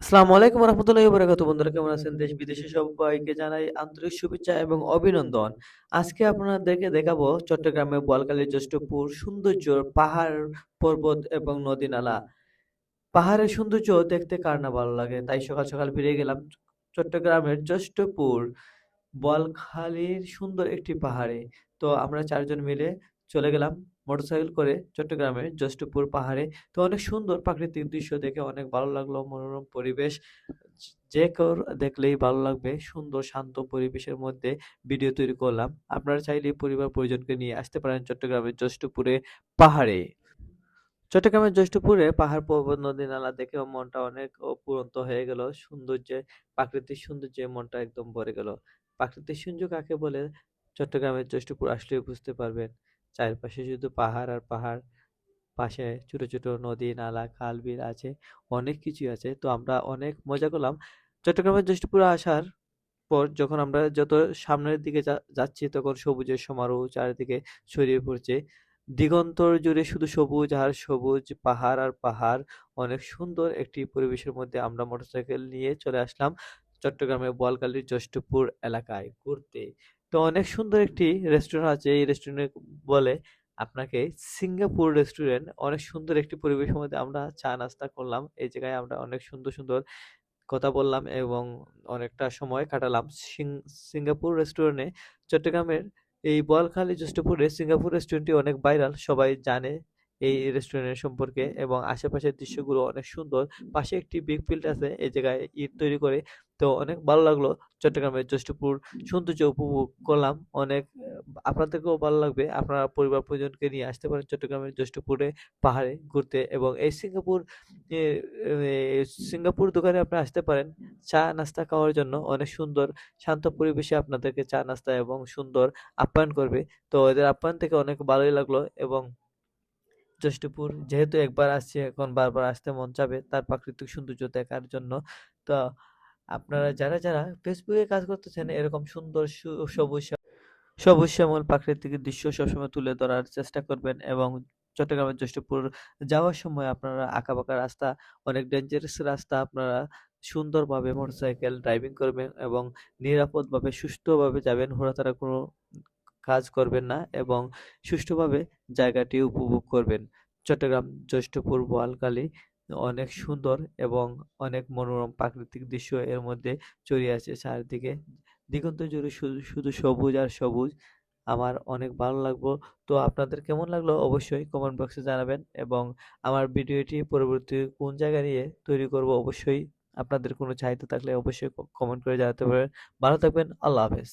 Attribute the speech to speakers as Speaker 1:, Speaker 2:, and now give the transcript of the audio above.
Speaker 1: আসসালামু আলাইকুম রহমতুল্লাহি বারাকাতু বন্ধুরা, কেমন আছেন? দেশ বিদেশে সবাইকে জানাই আন্তরিক শুভেচ্ছা এবং অভিনন্দন। আজকে আপনাদেরকে দেখাবো চট্টগ্রামের বোয়ালখালীর জ্যেষ্ঠপুর সৌন্দর্য পাহাড় পর্বত এবং নদী নালা। পাহাড়ের সৌন্দর্য দেখতে কার না ভালো লাগে? তাই সকাল সকাল বেরিয়ে গেলাম চট্টগ্রামের জ্যেষ্ঠপুর বোয়ালখালীর সুন্দর একটি পাহাড়ে। তো আমরা চারজন মিলে চলে গেলাম মোটরসাইকেল করে চট্টগ্রামের জ্যেষ্ঠপুর পাহাড়ে। তো অনেক সুন্দর প্রাকৃতিক দৃশ্য দেখে অনেক ভালো লাগল, মনোরম পরিবেশ। যে কেউ দেখলেই ভালো লাগবে, সুন্দর শান্ত পরিবেশের মধ্যে ভিডিও তৈরি করলাম। আপনারা চাইলে পরিবার পরিজনকে নিয়ে আসতে পারেন চট্টগ্রামের জ্যেষ্ঠপুরে পাহাড়ে। চট্টগ্রামের জ্যেষ্ঠপুরে পাহাড় পর্বত, নদী নালা দেখে মনটা অনেক অপুরন্ত হয়ে গেল। সৌন্দর্যে, প্রাকৃতিক সৌন্দর্যে মনটা একদম ভরে গেল। প্রাকৃতিক সৌন্দর্য কাকে বলে? চট্টগ্রামের জ্যেষ্ঠপুর আসলে বুঝতে পারবেন। চারপাশে শুধু পাহাড় আর পাহাড়। পাশে ছোট ছোট নদী, নালা, খাল, বিল আছে, অনেক কিছুই আছে। তো আমরা অনেক মজা করলাম। চট্টগ্রামের জ্যেষ্ঠপুরে আসার পর যখন আমরা যত সামনের দিকে যাচ্ছি তখন সবুজের সমারোহ চারিদিকে ছড়িয়ে পড়ছে। দিগন্তর জুড়ে শুধু সবুজ আর সবুজ পাহাড় আর পাহাড়। অনেক সুন্দর একটি পরিবেশের মধ্যে আমরা মোটরসাইকেল নিয়ে চলে আসলাম চট্টগ্রামের বোয়ালখালীর জ্যেষ্ঠপুর এলাকায় ঘুরতে। তো অনেক সুন্দর একটি রেস্টুরেন্ট আছে। এই রেস্টুরেন্ট বলে আপনাকে সিঙ্গাপুর রেস্টুরেন্ট অনেক সুন্দর একটি পরিবেশের মধ্যে আমরা চা নাস্তা করলাম। এই জায়গায় আমরা অনেক সুন্দর সুন্দর কথা বললাম এবং অনেকটা সময় কাটালাম। সিঙ্গাপুর রেস্টুরেন্টে চট্টগ্রামের এই বোয়ালখালী জ্যেষ্ঠপুরে সিঙ্গাপুর রেস্টুরেন্টটি অনেক ভাইরাল। সবাই জানে এই রেস্টুরেন্টের সম্পর্কে এবং আশেপাশের দৃশ্যগুলো অনেক সুন্দর। পাশে একটি বিগ ফিল্ড আছে এই জায়গায় ইট তৈরি করে। তো অনেক ভালো লাগল চট্টগ্রামের জ্যেষ্ঠপুর সৌন্দর্য উপভোগ করলাম। অনেক আপনাদেরকেও ভালো লাগবে। আপনারা পরিবার পরিজনকে নিয়ে আসতে পারেন চট্টগ্রামের জ্যেষ্ঠপুরে পাহাড়ে ঘুরতে এবং এই সিঙ্গাপুর সিঙ্গাপুর দোকানে আপনারা আসতে পারেন চা নাস্তা খাওয়ার জন্য। অনেক সুন্দর শান্ত পরিবেশে আপনাদেরকে চা নাস্তা এবং সুন্দর আপ্যায়ন করবে। তো এদের আপ্যায়ন থেকে অনেক ভালোই লাগল এবং জ্যেষ্ঠপুর যেহেতু একবার আসছি এখন বারবার আসতে মন চাবে তার প্রাকৃতিক সৌন্দর্য দেখার জন্য। তো আপনারা যারা যারা ফেসবুকে কাজ করতেছেন এরকম সুন্দর সবুজ সবুজ শ্যামল প্রাকৃতিক দৃশ্য সবসময় তুলে ধরার চেষ্টা করবেন এবং চট্টগ্রামের জ্যেষ্ঠপুর যাওয়ার সময় আপনারা আঁকাবাঁকা রাস্তা, অনেক ডেঞ্জারাস রাস্তা আপনারা সুন্দরভাবে মোটরসাইকেল ড্রাইভিং করবেন এবং নিরাপদভাবে, সুস্থভাবে যাবেন, ঘোরাফেরা কোনো কাজ করবেন না এবং সুষ্ঠুভাবে জায়গাটি উপভোগ করবেন। চট্টগ্রাম জ্যেষ্ঠপুর বোয়ালখালী অনেক সুন্দর এবং অনেক মনোরম প্রাকৃতিক দৃশ্য এর মধ্যে ছড়িয়ে আছে চারিদিকে। দিগন্ত জুড়ে শুধু সবুজ আর সবুজ। আমার অনেক ভালো লাগবো তো আপনাদের কেমন লাগল অবশ্যই কমেন্ট বক্সে জানাবেন এবং আমার ভিডিওটি পরবর্তী কোন জায়গা নিয়ে তৈরি করব অবশ্যই আপনাদের কোনো চাহিদা থাকলে অবশ্যই কমেন্ট করে জানাতে পারেন ভালো থাকবেন। আল্লাহ হাফেজ।